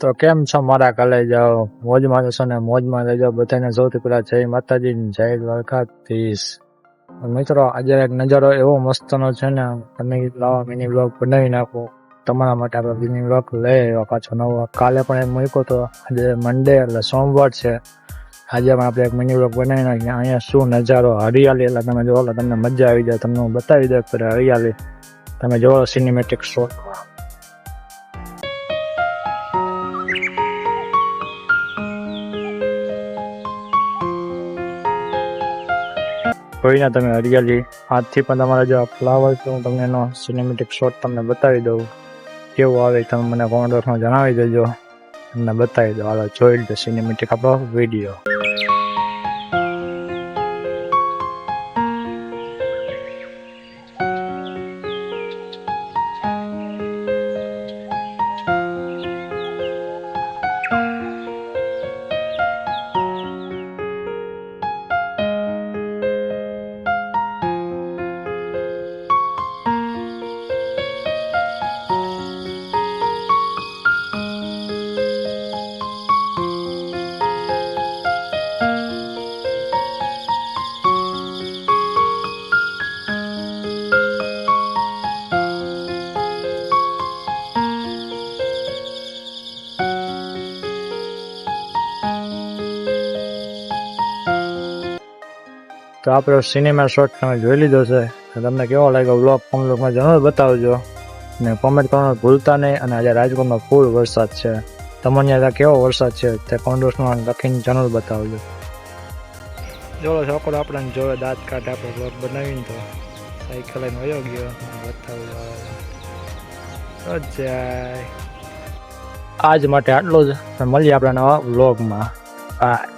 તો કેમ છો મારા કાલે જાઓ મોજમાં જશો ને મોજમાં રહેજો. બધાને સૌથી પહેલા જય માતાજી જય દ્વારકાધીશ. મિત્રો, આજે એક નજારો એવો મસ્તનો છે ને, તમે લાવો મિની બ્લોગ બનાવી નાખો. તમારા માટે આપણે મિની બ્લોગ લઈ આવ્યો પાછો નવો. કાલે પણ એમ મૂક્યો તો આજે મંડે એટલે સોમવાર છે. આજે પણ આપણે એક મિની બ્લોગ બનાવી નાખીએ. અહીંયા શું નજારો? હરિયાળી એટલે તમે જોવો તમને મજા આવી જાય. તમને હું બતાવી દઉં હરિયાળી. તમે જોવો સિનેમેટિક શોટમાં કોઈને તમે હરિયાળી હાથથી પણ તમારા જેવા ફ્લાવર છે હું તમને એનો સિનેમેટિક શોટ તમને બતાવી દઉં. કેવું આવે તમે મને કોમેન્ટ બોક્સમાં જણાવી દેજો. તમને બતાવી દો હાલો, જોઈ લીધો સિનેમેટિક આપણો વીડિયો તો આપણો સિનેમા શોટ તમે જોઈ લીધો છે. તમને કેવો લાગ્યો બ્લોગ કોમેન્ટમાં જરૂર બતાવજો. ને કોમેન્ટ કરવાનું ભૂલતા નહીં અને આજે રાજકોટમાં ફૂલ વરસાદ છે. તમને ત્યાં કેવો વરસાદ છે તે કોમેન્ટમાં લખીને જરૂર બતાવજો. જોડો છોકરો આપણને જોડે દાંત કાઢે આપણે બ્લોગ બનાવીને તો. સાયકલ લઈને વયો ગયો. બતાવજો. જાય. આજ માટે આટલું જ. મળીએ આપણા નવા વ્લોગમાં બાય